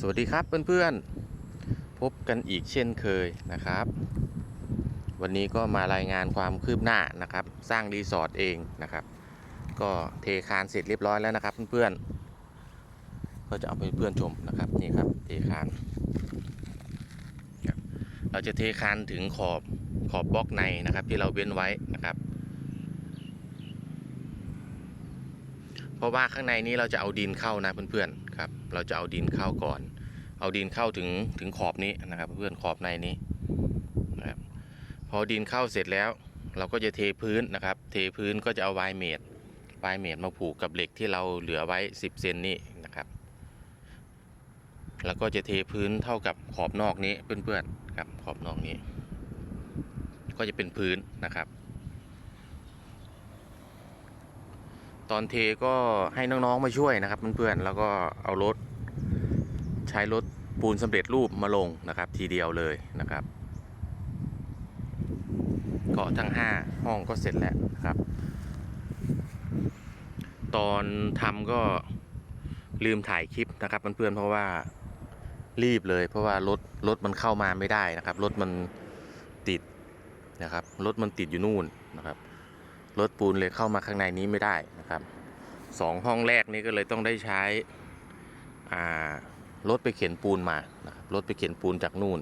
สวัสดีครับเพื่อนๆ พบกันอีกเช่นเคยนะครับ วันนี้ก็มารายงานความคืบหน้านะครับ สร้างรีสอร์ทเองนะครับ ก็เทคานเสร็จเรียบร้อยแล้วนะครับเพื่อนๆก็จะเอาไปเพื่อนชมนะครับนี่ครับเทคานเราจะเทคานถึงขอบขอบบล็อกในนะครับที่เราเว้นไว้นะครับ เพราะว่าข้างในนี้เราจะเอาดินเข้านะเพื่อนๆ ครับ เราจะเอาดินเข้าก่อน เอาดินเข้าถึงถึงขอบนี้นะครับ เพื่อนขอบในนี้นะครับพอดินเข้าเสร็จแล้ว เราก็จะเทพื้นนะครับ เทพื้นก็จะเอาไวเมดไวเมดมาผูกกับเหล็กที่เราเหลือไว้ 10 เซนนี้นะครับ แล้วก็จะเทพื้นเท่ากับขอบนอกนี้เพื่อนๆครับขอบนอกนี้ ก็จะเป็นพื้นนะครับ ตอนเทก็ให้น้องๆมาช่วยนะครับเพื่อนๆแล้วก็เอารถใช้รถปูนสำเร็จรูปมาลงนะครับ ทีเดียวเลยนะครับก็ทั้ง 5 ห้องก็เสร็จแล้วครับ ตอนทำก็ลืมถ่ายคลิปนะครับเพื่อนๆเพราะว่ารีบเลยเพราะว่ารถรถมันเข้ามาไม่ได้นะครับ รถมันติดนะครับ รถมันติดอยู่นู่นนะครับ รถปูนเลยเข้ามาข้างในนี้ไม่ได้นะครับสองห้องแรกนี้ก็เลยต้องได้ใช้อ่ารถไปเข็นปูนมานะครับรถไปเข็นปูนจากนู่น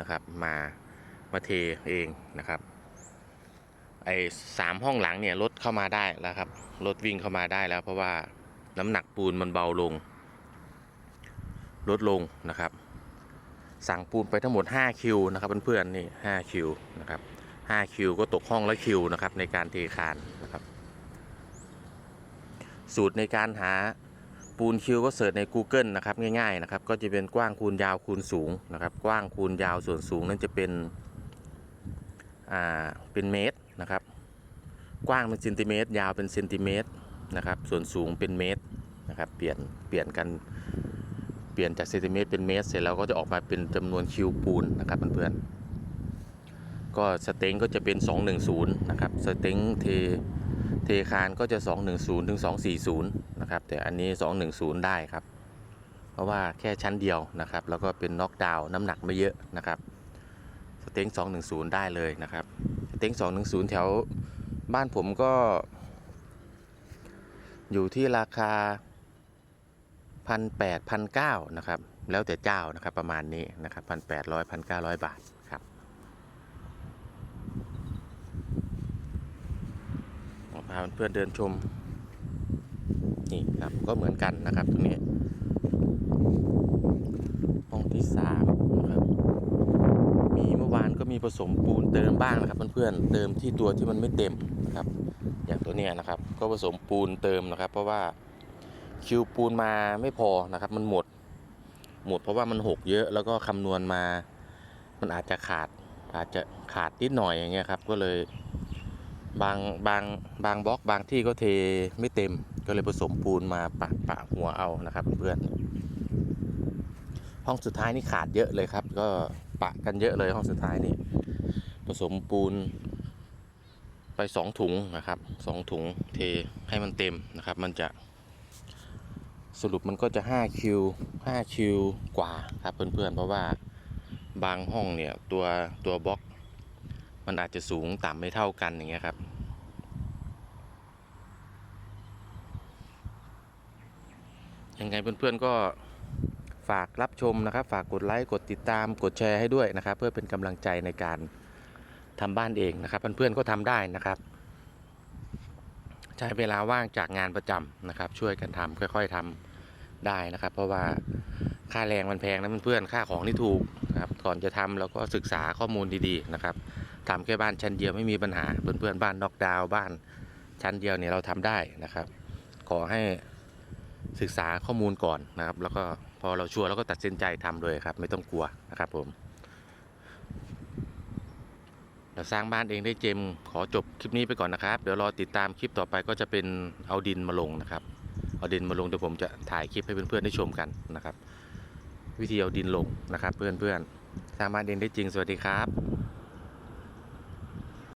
นะครับ มามาเทเองนะครับไอ้สามห้องหลังเนี่ยรถเข้ามาได้แล้วครับรถวิ่งเข้ามาได้แล้วเพราะว่าน้ำหนักปูนมันเบาลงลดลงนะครับ สั่งปูนไปทั้งหมด5คิวนะครับเพื่อนๆนี่5คิวนะครับ 5คิวก็ตกห้องละคิวนะครับในการเทคานนะครับ สูตรในการหาปูนคิวก็เสิร์ชใน Google นะครับง่ายๆนะครับก็จะเป็นกว้างคูณยาวคูณสูงนะครับ กว้างคูณยาวส่วนสูงนั่นจะเป็นอ่าเป็นเมตรนะครับ กว้างเป็นเซนติเมตร ยาวเป็นเซนติเมตรนะครับ ส่วนสูงเป็นเมตรนะครับเปลี่ยนเปลี่ยนกันเปลี่ยนจากเซนติเมตรเป็นเมตร เสร็จแล้วก็จะออกมาเป็นจำนวนคิวปูนนะครับเพื่อนๆ ก็สเต็งก็จะเป็น 210 นะครับ สเต็งเทเทคานก็จะ 210 ถึง 240 นะครับ แต่อันนี้ 210 ได้ครับ เพราะว่าแค่ชั้นเดียวนะครับ แล้วก็เป็นน็อกดาวน์น้ำหนักไม่เยอะนะครับ สเต็ง 210 ได้เลยนะครับ สเต็ง 210 แถวบ้านผมก็อยู่ที่ราคา1,800 1,900นะครับ แล้วแต่เจ้านะครับประมาณนี้นะครับ1,800 1,900บาทครับ พาเพื่อนเดินชม นี่ครับก็เหมือนกันนะครับตรงนี้ ห้องที่สามนะครับ มีเมื่อวานก็มีผสมปูนเติมบ้างนะครับเพื่อนๆเติมที่ตัวที่มันไม่เต็มนะครับ อย่างตัวเนี้ยนะครับ ก็ผสมปูนเติมนะครับ เพราะว่าคิวปูนมาไม่พอนะครับ มันหมด หมดเพราะว่ามันหกเยอะแล้วก็คำนวณมา มันอาจจะขาดอาจจะขาดนิดหน่อยอย่างเงี้ยครับ ก็เลย บางบางบางบล็อกบางที่ก็เทไม่เต็มก็เลยผสมปูนมาปะปะหัวเอานะครับเพื่อนห้องสุดท้ายนี่ขาดเยอะเลยครับ ก็ปะกันเยอะเลยห้องสุดท้ายนี่ผสมปูนไปสองถุงนะครับสองถุงเทให้มันเต็มนะครับ มันจะสรุปมันก็จะ5คิว5คิวกว่าครับเพื่อนๆเพราะว่าบางห้องเนี่ยตัวตัวบล็อก มันอาจจะสูงต่ำไม่เท่ากันอย่างเงี้ยครับ ยังไงเพื่อนๆก็ฝากรับชมนะครับ ฝากกดไลค์กดติดตามกดแชร์ให้ด้วยนะครับ เพื่อเป็นกำลังใจในการทำบ้านเองนะครับ เพื่อนๆก็ทำได้นะครับใช้เวลาว่างจากงานประจำนะครับ ช่วยกันทำค่อย ๆทำได้นะครับ เพราะว่าค่าแรงมันแพงนะเพื่อนๆค่าของที่ถูกนะครับ ก่อนจะทำเราก็ศึกษาข้อมูลดีๆนะครับ ทำแค่บ้านชั้นเดียวไม่มีปัญหาเพื่อนๆบ้านน็อกดาวน์บ้านชั้นเดียวเนี่ยเราทำได้นะครับ ขอให้ศึกษาข้อมูลก่อนนะครับ แล้วก็พอเราชัวร์เราก็ตัดสินใจทำเลยครับ ไม่ต้องกลัวนะครับผม เราสร้างบ้านเองได้เจมขอจบคลิปนี้ไปก่อนนะครับ เดี๋ยวรอติดตามคลิปต่อไปก็จะเป็นเอาดินมาลงนะครับ เอาดินมาลงเดี๋ยวผมจะถ่ายคลิปให้เพื่อนๆได้ชมกันนะครับ วิธีเอาดินลงนะครับ เพื่อนๆสร้างบ้านเองได้จริงสวัสดีครับ